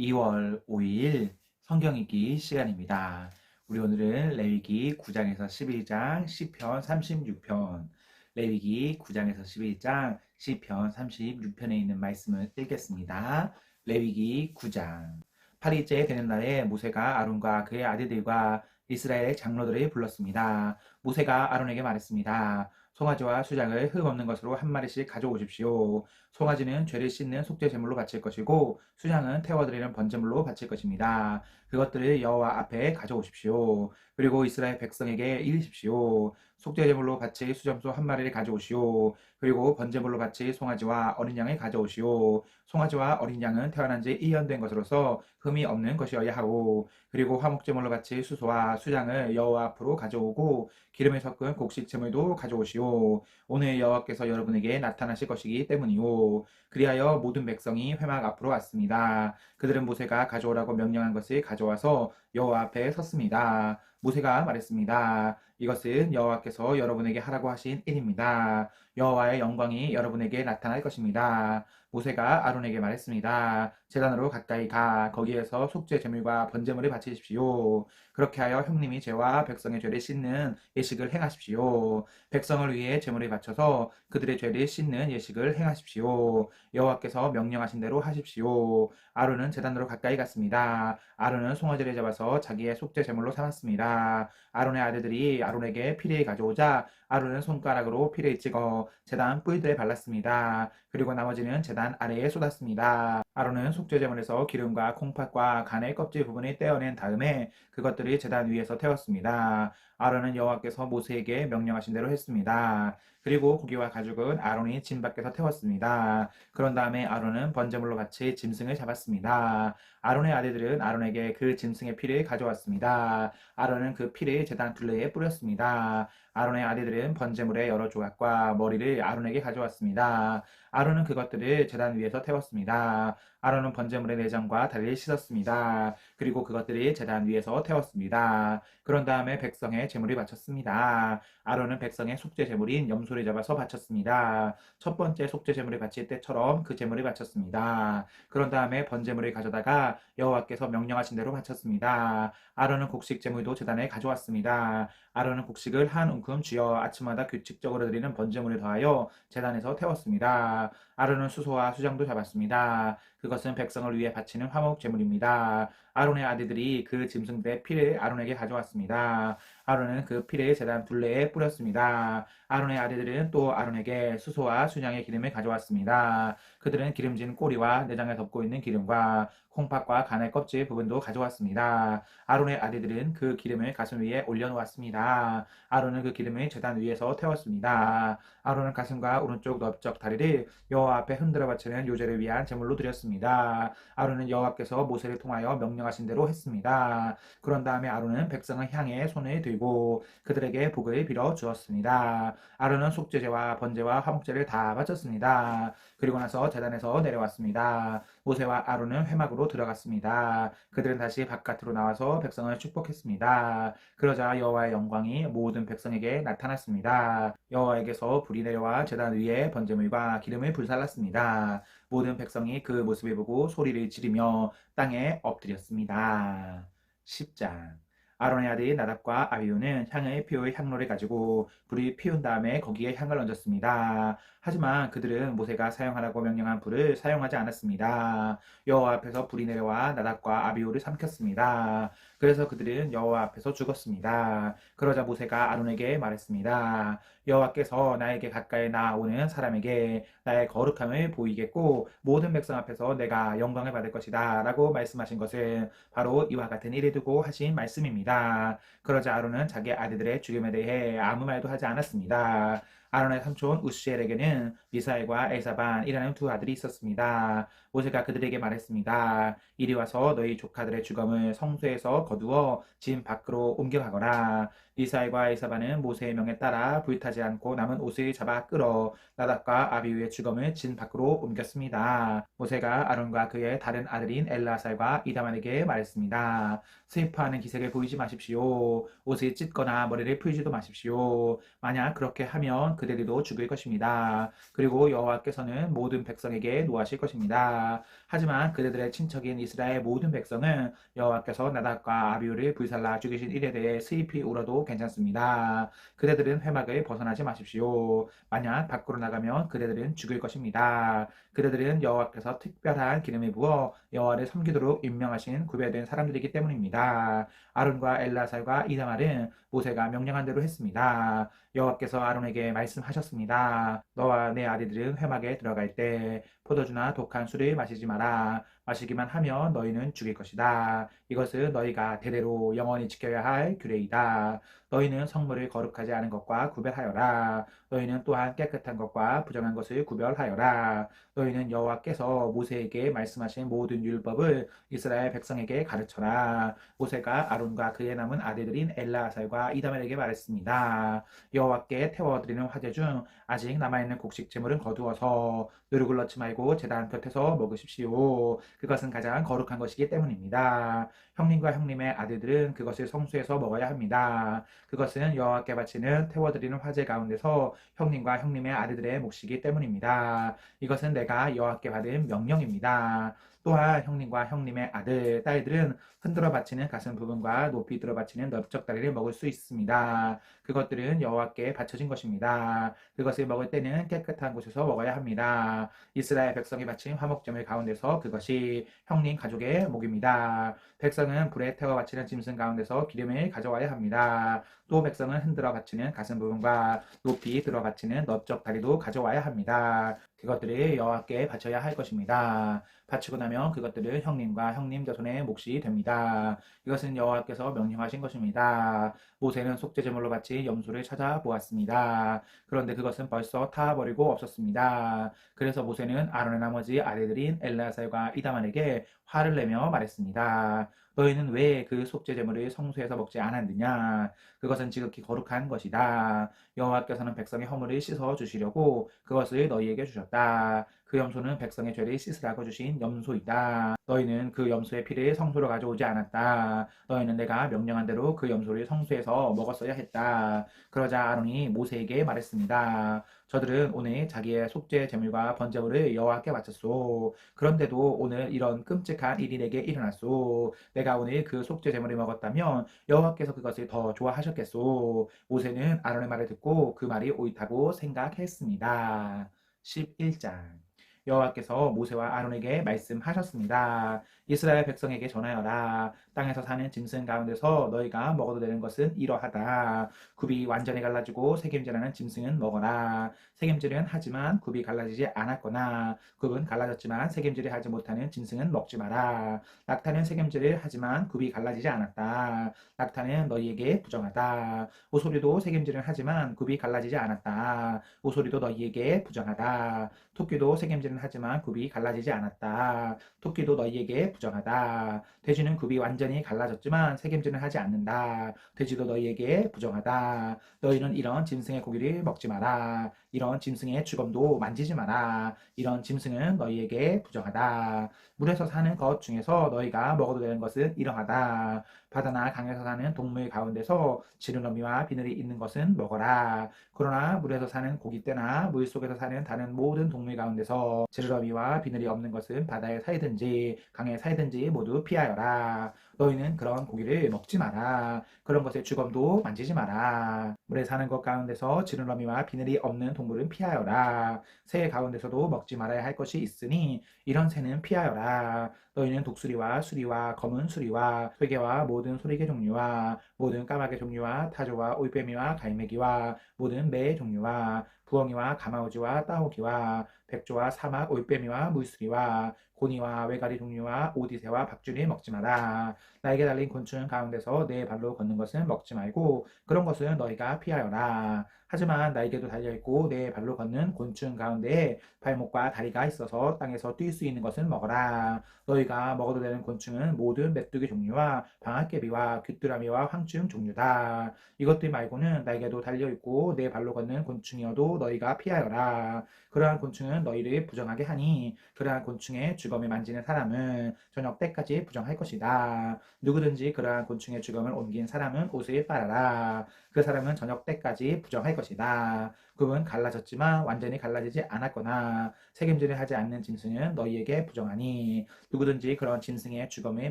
2월 5일 성경 읽기 시간입니다. 우리 오늘은 레위기 9장에서 11장, 10편 36편, 레위기 9장에서 11장, 10편 36편에 있는 말씀을 읽겠습니다. 레위기 9장. 8일째 되는 날에 모세가 아론과 그의 아들들과 이스라엘 장로들을 불렀습니다. 모세가 아론에게 말했습니다. 송아지와 수장을 흠 없는 것으로 한 마리씩 가져오십시오. 송아지는 죄를 씻는 속죄 제물로 바칠 것이고 수장은 태워드리는 번제물로 바칠 것입니다. 그것들을 여호와 앞에 가져오십시오. 그리고 이스라엘 백성에게 이르십시오. 속죄 제물로 바칠 수점소 한 마리를 가져오시오. 그리고 번제물로 바칠 송아지와 어린 양을 가져오시오. 송아지와 어린 양은 태어난 지 1년 된 것으로서 흠이 없는 것이어야 하고 그리고 화목제물로 바칠 수소와 수장을 여호와 앞으로 가져오고 기름에 섞은 곡식 제물도 가져오시오. 오늘 여호와께서 여러분에게 나타나실 것이기 때문이오. 그리하여 모든 백성이 회막 앞으로 왔습니다. 그들은 모세가 가져오라고 명령한 것을 가져와서 여호와 앞에 섰습니다. 모세가 말했습니다. 이것은 여호와께서 여러분에게 하라고 하신 일입니다. 여호와의 영광이 여러분에게 나타날 것입니다. 모세가 아론에게 말했습니다. 제단으로 가까이 가 거기에서 속죄 제물과 번제물을 바치십시오. 그렇게 하여 형님이 죄와 백성의 죄를 씻는 예식을 행하십시오. 백성을 위해 제물을 바쳐서 그들의 죄를 씻는 예식을 행하십시오. 여호와께서 명령하신 대로 하십시오. 아론은 제단으로 가까이 갔습니다. 아론은 송아지를 잡아서 자기의 속죄 제물로 삼았습니다. 아론의 아들들이 아론에게 피를 가져오자 아론은 손가락으로 피를 찍어 제단 뿔들에 발랐습니다. 그리고 나머지는 제단 아래에 쏟았습니다. 아론은 속죄제물에서 기름과 콩팥과 간의 껍질 부분을 떼어낸 다음에 그것들을 제단 위에서 태웠습니다. 아론은 여호와께서 모세에게 명령하신 대로 했습니다. 그리고 고기와 가죽은 아론이 진 밖에서 태웠습니다. 그런 다음에 아론은 번제물로 같이 짐승을 잡았습니다. 아론의 아들들은 아론에게 그 짐승의 피를 가져왔습니다. 아론은 그 피를 제단 둘레에 뿌렸습니다. 아론의 아들들은 번제물의 여러 조각과 머리를 아론에게 가져왔습니다. 아론은 그것들을 제단 위에서 태웠습니다. 아론은 번제물의 내장과 다리를 씻었습니다. 그리고 그것들이 제단 위에서 태웠습니다. 그런 다음에 백성의 제물을 바쳤습니다. 아론은 백성의 속죄 제물인 염소를 잡아서 바쳤습니다. 첫 번째 속죄 제물을 바칠 때처럼 그 제물을 바쳤습니다. 그런 다음에 번제물을 가져다가 여호와께서 명령하신 대로 바쳤습니다. 아론은 곡식 제물도 제단에 가져왔습니다. 아론은 곡식을 한 움큼 쥐어 아침마다 규칙적으로 드리는 번제물을 더하여 제단에서 태웠습니다. 아론은 수소와 수장도 잡았습니다. 그것은 백성을 위해 바치는 화목 제물입니다. 아론의 아들들이 그 짐승들의 피를 아론에게 가져왔습니다. 아론은 그 피를 제단 둘레에 뿌렸습니다. 아론의 아들들은 또 아론에게 수소와 순양의 기름을 가져왔습니다. 그들은 기름진 꼬리와 내장에 덮고 있는 기름과 콩팥과 간의 껍질 부분도 가져왔습니다. 아론의 아들들은 그 기름을 가슴 위에 올려놓았습니다. 아론은 그 기름을 제단 위에서 태웠습니다. 아론은 가슴과 오른쪽 넓적 다리를 여호와 앞에 흔들어 바치는 요제를 위한 제물로 드렸습니다. 아론은 여호와께서 모세를 통하여 명령 하신 대로 했습니다. 그런 다음에 아론은 백성을 향해 손을 들고 그들에게 복을 빌어 주었습니다. 아론은 속죄제와 번제와 화목제를 다 바쳤습니다. 그리고 나서 제단에서 내려왔습니다. 모세와 아론은 회막으로 들어갔습니다. 그들은 다시 바깥으로 나와서 백성을 축복했습니다. 그러자 여호와의 영광이 모든 백성에게 나타났습니다. 여호와에게서 불이 내려와 제단 위에 번제물과 기름을 불살랐습니다. 모든 백성이 그 모습을 보고 소리를 지르며 땅에 엎드렸습니다. 10장 아론의 아들 나답과 아비우는 향의 피우의 향로를 가지고 불이 피운 다음에 거기에 향을 얹었습니다. 하지만 그들은 모세가 사용하라고 명령한 불을 사용하지 않았습니다. 여호와 앞에서 불이 내려와 나답과 아비우를 삼켰습니다. 그래서 그들은 여호와 앞에서 죽었습니다. 그러자 모세가 아론에게 말했습니다. 여호와께서 나에게 가까이 나오는 사람에게 나의 거룩함을 보이겠고 모든 백성 앞에서 내가 영광을 받을 것이다 라고 말씀하신 것은 바로 이와 같은 일을 두고 하신 말씀입니다. 그러자 아론은 자기 아들들의 죽임에 대해 아무 말도 하지 않았습니다. 아론의 삼촌 우시엘에게는 미사엘과 엘사반이라는 두 아들이 있었습니다. 모세가 그들에게 말했습니다. 이리 와서 너희 조카들의 죽음을 성소에서 거두어 진 밖으로 옮겨가거라. 미사엘과 엘사반은 모세의 명에 따라 불타지 않고 남은 옷을 잡아 끌어 나답과 아비우의 죽음을 진 밖으로 옮겼습니다. 모세가 아론과 그의 다른 아들인 엘라살과 이다만에게 말했습니다. 슬퍼하는 기색을 보이지 마십시오. 옷을 찢거나 머리를 풀지도 마십시오. 만약 그렇게 하면 그대들도 죽을 것입니다. 그리고 여호와께서는 모든 백성에게 노하실 것입니다. 하지만 그대들의 친척인 이스라엘 모든 백성은 여호와께서 나답과 아비우를 불살라 죽이신 일에 대해 슬피 울어도 괜찮습니다. 그대들은 회막을 벗어나지 마십시오. 만약 밖으로 나가면 그대들은 죽을 것입니다. 그대들은 여호와께서 특별한 기름을 부어 여호와를 섬기도록 임명하신 구별된 사람들이기 때문입니다. 아론과 엘라살과 이다말은 모세가 명령한 대로 했습니다. 여호와께서 아론에게 말씀 하셨습니다. 너와 내 아들들은 회막에 들어갈 때 포도주나 독한 술을 마시지 마라. 마시기만 하면 너희는 죽일 것이다. 이것은 너희가 대대로 영원히 지켜야 할 규례이다. 너희는 성물을 거룩하지 않은 것과 구별하여라. 너희는 또한 깨끗한 것과 부정한 것을 구별하여라. 너희는 여호와께서 모세에게 말씀하신 모든 율법을 이스라엘 백성에게 가르쳐라. 모세가 아론과 그의 남은 아들들인 엘라살과 이다멜에게 말했습니다. 여호와께 태워드리는 화제 중 아직 남아있는 곡식 재물은 거두어서 누룩을 넣지 말고 제단 곁에서 먹으십시오. 그것은 가장 거룩한 것이기 때문입니다. 형님과 형님의 아들들은 그것을 성수해서 먹어야 합니다. 그것은 여호와께 바치는 태워드리는 화제 가운데서 형님과 형님의 아들들의 몫이기 때문입니다. 이것은 내가 여호와께 받은 명령입니다. 또한 형님과 형님의 아들, 딸들은 흔들어 바치는 가슴 부분과 높이 들어 바치는 넓적 다리를 먹을 수 있습니다. 그것들은 여호와께 바쳐진 것입니다. 그것을 먹을 때는 깨끗한 곳에서 먹어야 합니다. 이스라엘 백성이 바친 화목제물 가운데서 그것이 형님 가족의 목입니다. 백성은 불에 태워 바치는 짐승 가운데서 기름을 가져와야 합니다. 또 백성은 흔들어 바치는 가슴 부분과 높이 들어 바치는 넓적 다리도 가져와야 합니다. 그것들을 여호와께 바쳐야 할 것입니다. 바치고 나면 그것들은 형님과 형님 자손의 몫이 됩니다. 이것은 여호와께서 명령하신 것입니다. 모세는 속죄 제물로 바친 염소를 찾아보았습니다. 그런데 그것은 벌써 타버리고 없었습니다. 그래서 모세는 아론의 나머지 아들들인 엘라살과 이다만에게 화를 내며 말했습니다. 너희는 왜 그 속죄 제물을 성소에서 먹지 않았느냐? 그것은 지극히 거룩한 것이다. 여호와께서는 백성의 허물을 씻어 주시려고 그것을 너희에게 주셨다. 그 염소는 백성의 죄를 씻으라고 주신 염소이다. 너희는 그 염소의 피를 성소로 가져오지 않았다. 너희는 내가 명령한 대로 그 염소를 성소에서 먹었어야 했다. 그러자 아론이 모세에게 말했습니다. 저들은 오늘 자기의 속죄 제물과 번제물을 여호와께 바쳤소. 그런데도 오늘 이런 끔찍한 일이 내게 일어났소. 내가 오늘 그 속죄 제물을 먹었다면 여호와께서 그것을 더 좋아하셨겠소. 모세는 아론의 말을 듣고 그 말이 옳다고 생각했습니다. 11장 여호와께서 모세와 아론에게 말씀하셨습니다. 이스라엘 백성에게 전하여라. 땅에서 사는 짐승 가운데서 너희가 먹어도 되는 것은 이러하다. 굽이 완전히 갈라지고 색임질하는 짐승은 먹어라. 색임질은 하지만 굽이 갈라지지 않았거나 굽은 갈라졌지만 색임질을 하지 못하는 짐승은 먹지 마라. 낙타는 색임질을 하지만 굽이 갈라지지 않았다. 낙타는 너희에게 부정하다. 오소리도 색임질을 하지만 굽이 갈라지지 않았다. 오소리도 너희에게 부정하다. 토끼도 색임질은 하지만 굽이 갈라지지 않았다. 토끼도 너희에게 부정하다. 돼지는 굽이 완전히 갈라졌지만 색임질은 하지 않는다. 돼지도 너희에게 부정하다. 너희는 이런 짐승의 고기를 먹지 마라. 이런 짐승의 주검도 만지지 마라. 이런 짐승은 너희에게 부정하다. 물에서 사는 것 중에서 너희가 먹어도 되는 것은 이러하다. 바다나 강에서 사는 동물 가운데서 지느러미와 비늘이 있는 것은 먹어라. 그러나 물에서 사는 고기떼나 물 속에서 사는 다른 모든 동물 가운데서 지느러미와 비늘이 없는 것은 바다에 살든지 강에 살든지 모두 피하여라. 너희는 그런 고기를 먹지 마라. 그런 것의 주검도 만지지 마라. 물에 사는 것 가운데서 지느러미와 비늘이 없는 동물은 피하여라. 새 가운데서도 먹지 말아야 할 것이 있으니 이런 새는 피하여라. 너희는 독수리와 수리와 검은 수리와 회개와 모든 소리개 종류와 모든 까마귀 종류와 타조와 올빼미와 갈매기와 모든 매 종류와 부엉이와 가마우지와 따오기와 백조와 사막 올빼미와 물수리와 고니와 외가리 종류와 오디새와 박쥐를 먹지 마라. 날개 달린 곤충 가운데서 내 발로 걷는 것은 먹지 말고 그런 것은 너희가 피하여라. 하지만 날개도 달려있고 내 발로 걷는 곤충 가운데에 발목과 다리가 있어서 땅에서 뛸 수 있는 것은 먹어라. 너희가 먹어도 되는 곤충은 모든 메뚜기 종류와 방앗개비와 귀뚜라미와 황충 종류다. 이것들 말고는 날개도 달려있고 내 발로 걷는 곤충이어도 너희가 피하여라. 그러한 곤충은 너희를 부정하게 하니 그러한 곤충의 주검을 만지는 사람은 저녁 때까지 부정할 것이다. 누구든지 그러한 곤충의 주검을 옮긴 사람은 옷을 빨아라. 그 사람은 저녁 때까지 부정할 것이다. 조금은 갈라졌지만 완전히 갈라지지 않았거나 책임지를 하지 않는 짐승은 너희에게 부정하니 누구든지 그런 짐승의 주검을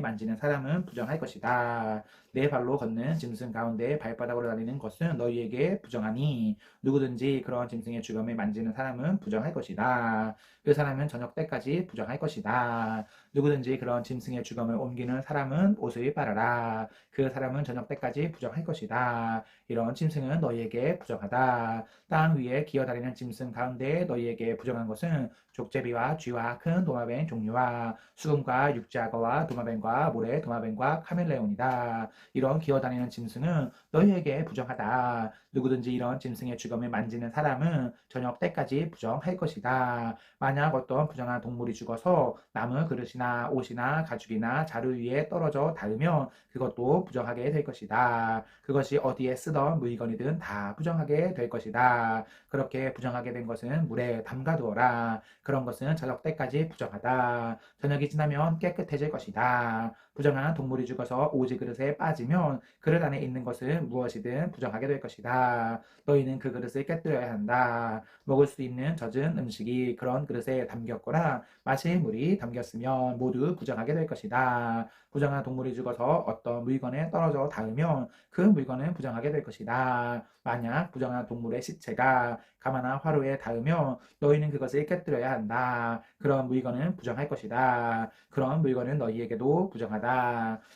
만지는 사람은 부정할 것이다. 내 발로 걷는 짐승 가운데 발바닥으로 다니는 것은 너희에게 부정하니 누구든지 그런 짐승의 주검을 만지는 사람은 부정할 것이다. 그 사람은 저녁 때까지 부정할 것이다. 누구든지 그런 짐승의 주검을 옮기는 사람은 옷을 빨아라. 그 사람은 저녁 때까지 부정할 것이다. 이런 짐승은 너희에게 부정하다. 땅 위에 기어다니는 짐승 가운데 너희에게 부정한 것은 족제비와 쥐와 큰 도마뱀 종류와 수금과 육지악어와 도마뱀과 모래 도마뱀과 카멜레온이다. 이런 기어다니는 짐승은 너희에게 부정하다. 누구든지 이런 짐승의 주검을 만지는 사람은 저녁 때까지 부정할 것이다. 만약 어떤 부정한 동물이 죽어서 나무 그릇이나 옷이나 가죽이나 자루 위에 떨어져 닿으면 그것도 부정하게 될 것이다. 그것이 어디에 쓰던 물건이든 다 부정하게 될 것이다. 그렇게 부정하게 된 것은 물에 담가두어라. 그런 것은 저녁 때까지 부정하다. 저녁이 지나면 깨끗해질 것이다. 부정한 동물이 죽어서 오지 그릇에 빠지면 그릇 안에 있는 것은 무엇이든 부정하게 될 것이다. 너희는 그 그릇을 깨뜨려야 한다. 먹을 수 있는 젖은 음식이 그런 그릇에 담겼거나 마실 물이 담겼으면 모두 부정하게 될 것이다. 부정한 동물이 죽어서 어떤 물건에 떨어져 닿으면 그 물건은 부정하게 될 것이다. 만약 부정한 동물의 시체가 가마나 화로에 닿으면 너희는 그것을 깨뜨려야 한다. 그런 물건은 부정할 것이다. 그런 물건은 너희에게도 부정하다.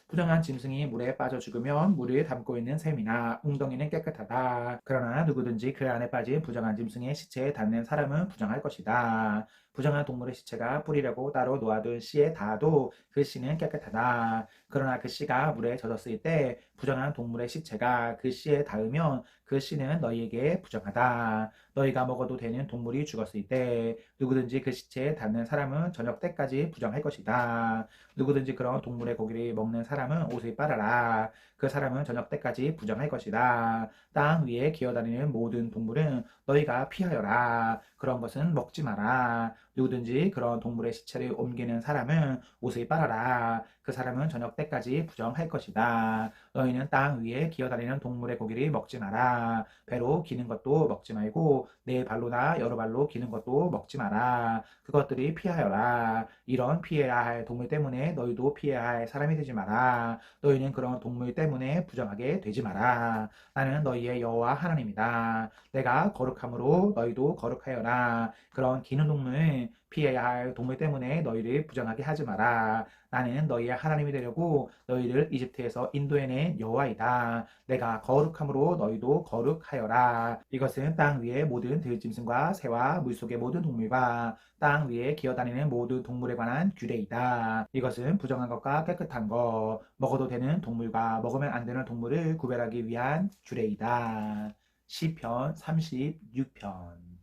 부정한 짐승이 물에 빠져 죽으면 물을 담고 있는 샘이나 웅덩이는 깨끗하다. 그러나 누구든지 그 안에 빠진 부정한 짐승의 시체에 닿는 사람은 부정할 것이다. 부정한 동물의 시체가 뿌리려고 따로 놓아둔 씨에 닿아도 그 씨는 깨끗하다. 그러나 그 씨가 물에 젖었을 때 부정한 동물의 시체가 그 씨에 닿으면 그 씨는 너희에게 부정하다. 너희가 먹어도 되는 동물이 죽었을 때 누구든지 그 시체에 닿는 사람은 저녁 때까지 부정할 것이다. 누구든지 그런 동물의 고기를 먹는 사람은 옷을 빨아라. 그 사람은 저녁 때까지 부정할 것이다. 땅 위에 기어다니는 모든 동물은 너희가 피하여라. 그런 것은 먹지 마라. 누구든지 그런 동물의 시체를 옮기는 사람은 옷을 빨아라. 그 사람은 저녁 때까지 부정할 것이다. 너희는 땅 위에 기어다니는 동물의 고기를 먹지 마라. 배로 기는 것도 먹지 말고 네 발로나 여러 발로 기는 것도 먹지 마라. 그것들이 피하여라. 이런 피해야 할 동물 때문에 너희도 피해야 할 사람이 되지 마라. 너희는 그런 동물 때문에 부정하게 되지 마라. 나는 너희의 여호와 하나님이다. 내가 거룩함으로 너희도 거룩하여라. 그런 기는 동물 피해야 할 동물 때문에 너희를 부정하게 하지 마라. 나는 너희의 하나님이 되려고 너희를 이집트에서 인도해낸 여호와이다. 내가 거룩함으로 너희도 거룩하여라. 이것은 땅 위의 모든 들짐승과 새와 물속의 모든 동물과 땅 위에 기어다니는 모든 동물에 관한 규례이다. 이것은 부정한 것과 깨끗한 것, 먹어도 되는 동물과 먹으면 안 되는 동물을 구별하기 위한 규례이다. 시편 36편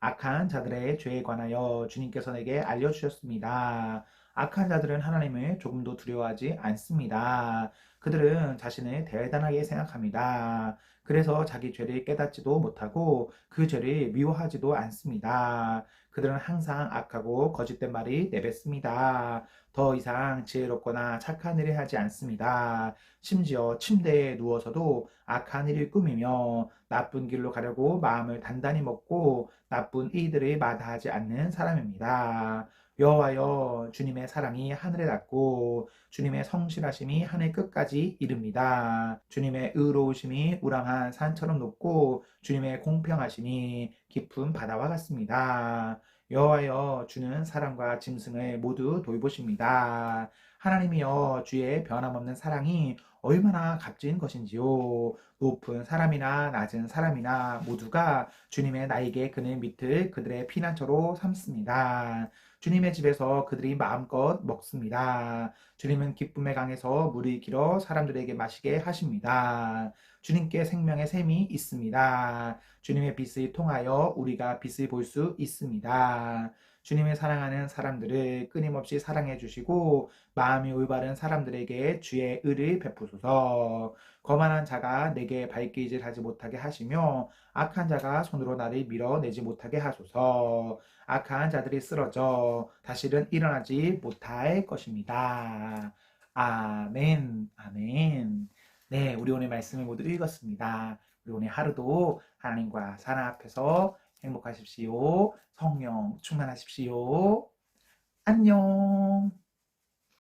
악한 자들의 죄에 관하여 주님께서 내게 알려주셨습니다. 악한 자들은 하나님을 조금도 두려워하지 않습니다. 그들은 자신을 대단하게 생각합니다. 그래서 자기 죄를 깨닫지도 못하고 그 죄를 미워하지도 않습니다. 그들은 항상 악하고 거짓된 말이 내뱉습니다. 더 이상 지혜롭거나 착한 일을 하지 않습니다. 심지어 침대에 누워서도 악한 일을 꾸미며 나쁜 길로 가려고 마음을 단단히 먹고 나쁜 이들을 마다하지 않는 사람입니다. 여호와여 주님의 사랑이 하늘에 닿고 주님의 성실하심이 하늘 끝까지 이릅니다. 주님의 의로우심이 우람한 산처럼 높고 주님의 공평하심이 깊은 바다와 같습니다. 여호와여 주는 사람과 짐승을 모두 돌보십니다. 하나님이여 주의 변함없는 사랑이 얼마나 값진 것인지요. 높은 사람이나 낮은 사람이나 모두가 주님의 나에게 그는 밑을 그들의 피난처로 삼습니다. 주님의 집에서 그들이 마음껏 먹습니다. 주님은 기쁨의 강에서 물이 길어 사람들에게 마시게 하십니다. 주님께 생명의 샘이 있습니다. 주님의 빛을 통하여 우리가 빛을 볼 수 있습니다. 주님을 사랑하는 사람들을 끊임없이 사랑해 주시고 마음이 올바른 사람들에게 주의 의를 베푸소서. 거만한 자가 내게 발길질 하지 못하게 하시며 악한 자가 손으로 나를 밀어내지 못하게 하소서. 악한 자들이 쓰러져 다시는 일어나지 못할 것입니다. 아멘. 아멘. 네, 우리 오늘 말씀을 모두 읽었습니다. 우리 오늘 하루도 하나님과 사랑 앞에서 행복하십시오. 성령 충만하십시오. 안녕.